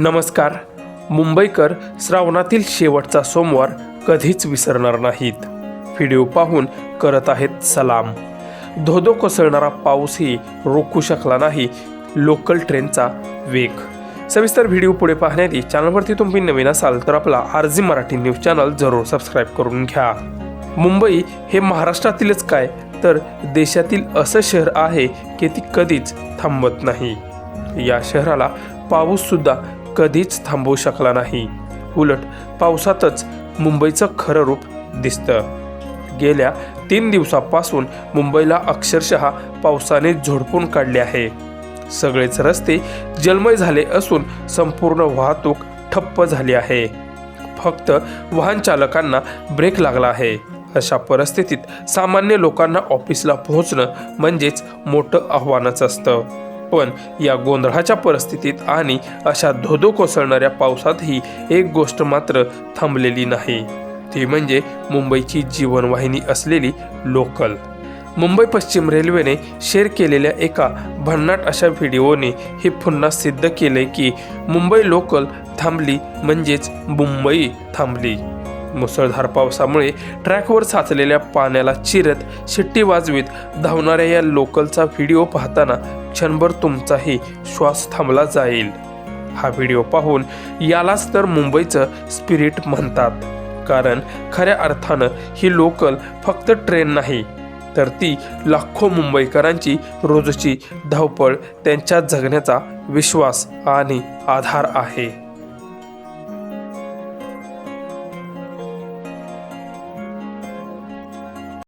नमस्कार. मुंबईकर श्रावणातील शेवटचा सोमवार कधीच विसरणार नाहीत. व्हिडिओ पाहून करत आहेत सलाम. धोधो कोसळणारा पाऊसही रोखू शकला नाही लोकल ट्रेनचा वेग. सविस्तर व्हिडिओ पुढे पाहण्याआधी चॅनलवरती तुम्ही नवीन असाल तर आपला आरजी मराठी न्यूज चॅनल जरूर सबस्क्राईब करून घ्या. मुंबई हे महाराष्ट्रातीलच काय तर देशातील असं शहर आहे की ती कधीच थांबत नाही. या शहराला पाऊससुद्धा कधीच थांबवू शकला नाही. उलट पावसातच मुंबईचं खरं रूप दिसतं. गेल्या तीन दिवसापासून मुंबईला अक्षरशः पावसाने झोडपून काढले आहे. सगळेच रस्ते जलमय झाले असून संपूर्ण वाहतूक ठप्प झाली आहे. फक्त वाहन चालकांना ब्रेक लागला आहे. अशा परिस्थितीत सामान्य लोकांना ऑफिसला पोहोचणं म्हणजेच मोठं आव्हानच असतं. पण या गोंधळाच्या परिस्थितीत आणि अशा धोधो कोसळणाऱ्या पावसातही एक गोष्ट मात्र थांबलेली नाही. ती म्हणजे मुंबईची जीवनवाहिनी असलेली लोकल. मुंबई पश्चिम रेल्वेने शेअर केलेल्या एका भन्नाट अशा व्हिडिओने हे पुन्हा सिद्ध केले की मुंबई लोकल थांबली म्हणजेच मुंबई थांबली. मुसळधार पावसामुळे ट्रॅकवर साचलेल्या पाण्याला चिरत शिट्टी वाजवीत धावणाऱ्या या लोकलचा व्हिडिओ पाहताना क्षणभर तुमचाही श्वास थांबला जाईल. हा व्हिडिओ पाहून यालाच तर मुंबईचं स्पिरिट म्हणतात. कारण खऱ्या अर्थानं ही लोकल फक्त ट्रेन नाही तर ती लाखो मुंबईकरांची रोजची धावपळ त्यांच्या जगण्याचा विश्वास आणि आधार आहे.